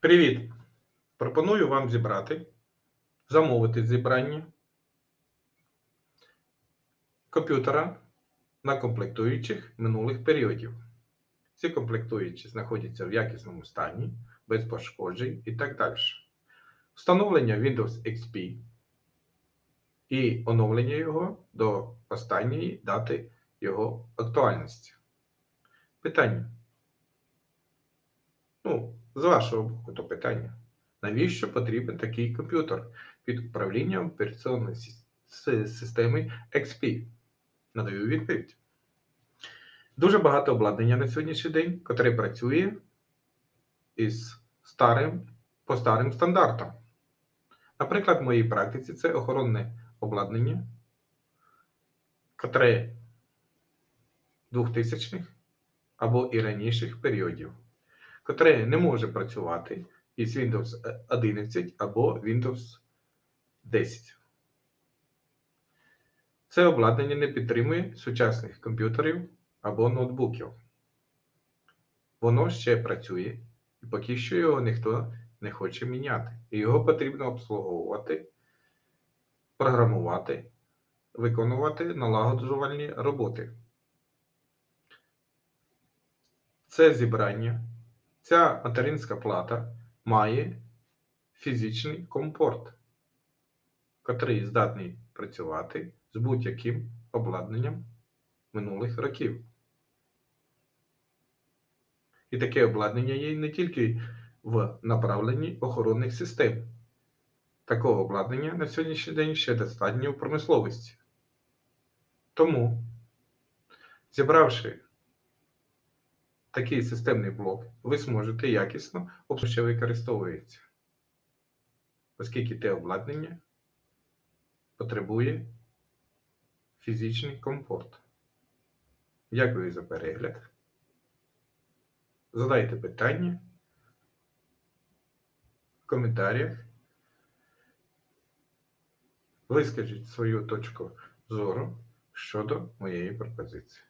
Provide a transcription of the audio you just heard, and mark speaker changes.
Speaker 1: Привіт! Пропоную вам зібрати, замовити зібрання комп'ютера на комплектуючих минулих періодів. Ці комплектуючі знаходяться в якісному стані, без пошкоджень і так далі. Встановлення Windows XP і оновлення його до останньої дати його актуальності. Питання. Ну, з вашого боку, то питання. Навіщо потрібен такий комп'ютер під управлінням операційної системи XP? Надаю відповідь. Дуже багато обладнання на сьогоднішній день, яке працює із старим, по старим стандартам. Наприклад, в моїй практиці це охоронне обладнання, яке 2000-х або і раніших періодів котре не може працювати із Windows 11 або Windows 10. Це обладнання не підтримує сучасних комп'ютерів або ноутбуків. Воно ще працює, і поки що його ніхто не хоче міняти. І його потрібно обслуговувати, програмувати, виконувати налагоджувальні роботи. Це зібрання Ця материнська плата має фізичний комфорт, котрий здатний працювати з будь-яким обладнанням минулих років. І таке обладнання є не тільки в направленні охоронних систем. Такого обладнання на сьогоднішній день ще достатньо в промисловості. Тому, зібравши такий системний блок ви зможете якісно що використовується, оскільки те обладнання потребує фізичний комфорт. Дякую за перегляд. Задайте питання в коментарях. Вискажіть свою точку зору щодо моєї пропозиції.